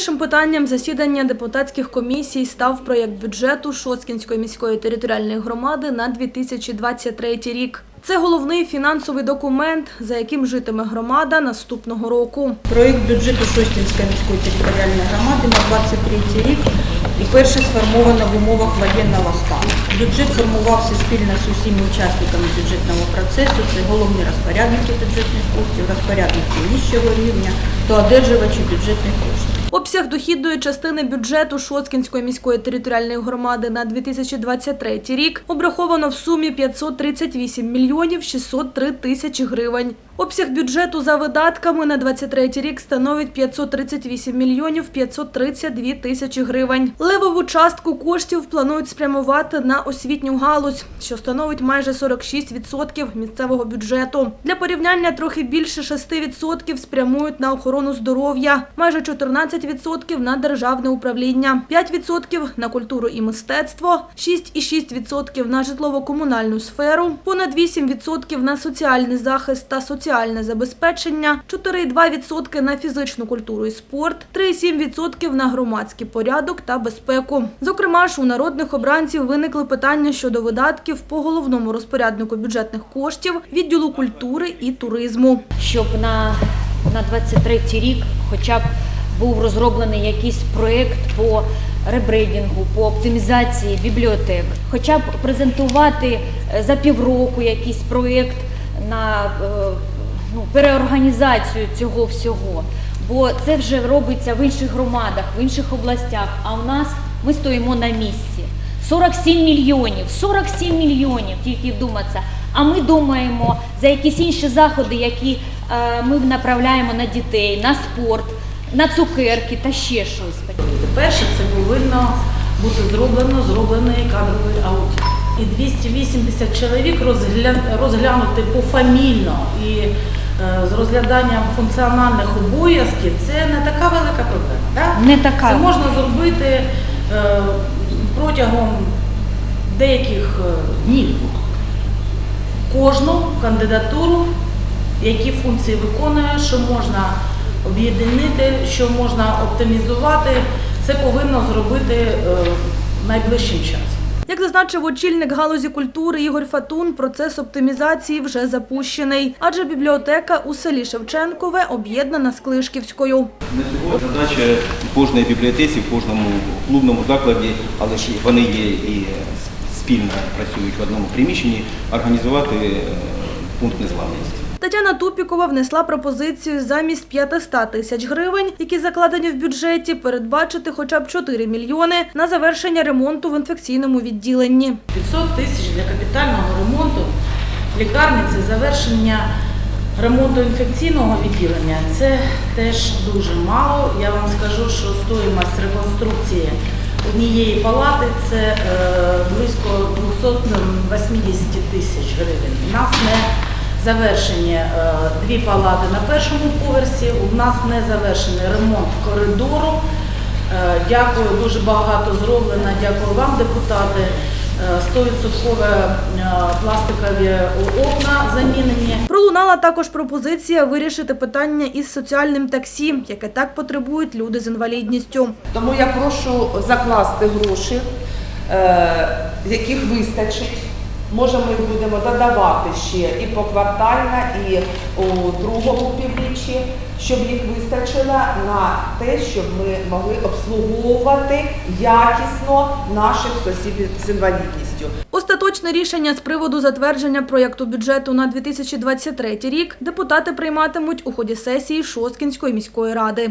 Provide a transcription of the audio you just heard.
Найголовнішим питанням засідання депутатських комісій став проєкт бюджету Шоцкінської міської територіальної громади на 2023 рік. Це головний фінансовий документ, за яким житиме громада наступного року. Проект бюджету Шостінської міської територіальної громади на 23 рік і перший сформовано в умовах воєнного стану. Бюджет формувався спільно з усіма учасниками бюджетного процесу. Це головні розпорядники бюджетних коштів, розпорядники нижчого рівня та одержувачі бюджетних коштів. Обсяг дохідної частини бюджету Шоцкінської міської територіальної громади на 2023 рік обраховано в сумі 538 мільйонів 603 тисячі гривень. Обсяг бюджету за видатками на 23 рік становить 538 мільйонів 532 тисячі гривень. Левову частку коштів планують спрямувати на освітню галузь, що становить майже 46% місцевого бюджету. Для порівняння трохи більше 6% спрямують на охорону здоров'я, майже 14% на державне управління, 5% на культуру і мистецтво, 6,6% на житлово-комунальну сферу, понад 8% на соціальний захист та соціальне забезпечення, 4,2% на фізичну культуру і спорт, 3,7% на громадський порядок та безпеку. Зокрема ж у народних обранців виникли питання щодо видатків по головному розпоряднику бюджетних коштів відділу культури і туризму. щоб на, на 23 рік хоча б був розроблений якийсь проєкт по ребрейдингу, по оптимізації бібліотек, хоча б презентувати е, за півроку якийсь проєкт на е, ну, переорганізацію цього всього. Бо це вже робиться в інших громадах, в інших областях, а у нас ми стоїмо на місці. 47 мільйонів, 47 мільйонів, тільки вдуматися. А ми думаємо за якісь інші заходи, які е, ми направляємо на дітей, на спорт, на цукерки та ще щось. Перше, це повинно бути зроблено зроблений кадровий аудит. І 280 чоловік розгля- розглянути пофамільно і з розгляданням функціональних обов'язків це не така велика проблема. Да? Не така. Це можна зробити е, протягом деяких е, днів. Кожну кандидатуру, які функції виконує, що можна об'єднати, що можна оптимізувати, це повинно зробити е, найближчим часом. Як зазначив очільник галузі культури Ігор Фатун, процес оптимізації вже запущений, адже бібліотека у селі Шевченкове об'єднана з Клишківською. На сьогодні задача в кожній бібліотеці, в кожному клубному закладі, але ж вони є і спільно працюють в одному приміщенні, організувати е, пункт незламності. Тетяна Тупікова внесла пропозицію замість 500 тисяч гривень, які закладені в бюджеті, передбачити хоча б 4 мільйони на завершення ремонту в інфекційному відділенні. 500 тисяч для капітального ремонту лікарні це завершення ремонту інфекційного відділення. Це теж дуже мало. Я вам скажу, що стоїмость реконструкції однієї палати це е, близько 280 тисяч гривень. Нас не завершені е, дві палати на першому поверсі. У нас не завершений ремонт коридору. Е, Дякую, дуже багато зроблено. Дякую вам, депутати. Е, 100% е, пластикові окна замінені. Пролунала також пропозиція вирішити питання із соціальним таксі, яке так потребують люди з інвалідністю. Тому я прошу закласти гроші, яких вистачить. Може, ми будемо додавати ще і поквартально, і у другому півріччі, щоб їх вистачило на те, щоб ми могли обслуговувати якісно наших сусідів з інвалідністю. Остаточне рішення з приводу затвердження проєкту бюджету на 2023 рік депутати прийматимуть у ході сесії Шосткінської міської ради.